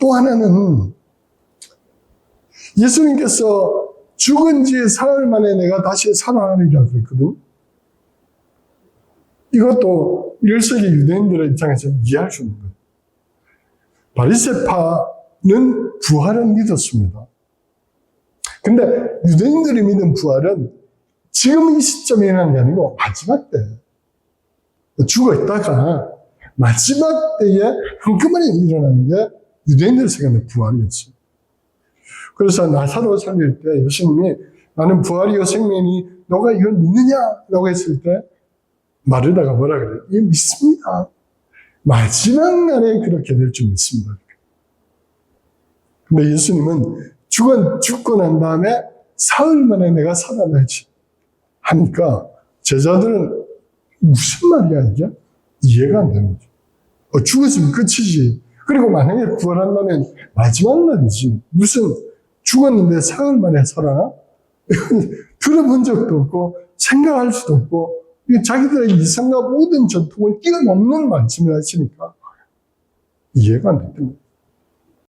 또 하나는 예수님께서 죽은 지 사흘 만에 내가 다시 살아나리라 그랬거든. 이것도 1세기 유대인들의 입장에서 이해할 수 있는 거예요. 바리세파는 부활을 믿었습니다. 근데 유대인들이 믿은 부활은 지금 이 시점에 일어나는 게 아니고 마지막 때 죽어 있다가 마지막 때에 한꺼번에 일어나는 게 유대인들 생각하는 부활이었어요. 그래서 나사로 살릴 때 예수님이 나는 부활이요 생명이 너가 이걸 믿느냐? 라고 했을 때 마르다가 뭐라 그래요? 예, 믿습니다. 마지막 날에 그렇게 될 줄 믿습니다. 근데 예수님은 죽은, 죽고 난 다음에 사흘 만에 내가 살아나지 하니까 제자들은 무슨 말이야 이게? 이해가 안 되는 거죠. 어, 죽었으면 끝이지. 그리고 만약에 부활한다면 마지막 날이지. 무슨 죽었는데 사흘 만에 살아나? 들어본 적도 없고 생각할 수도 없고 자기들의 이성과 모든 전통을 뛰어넘는 말씀을 하시니까 이해가 안 거예요.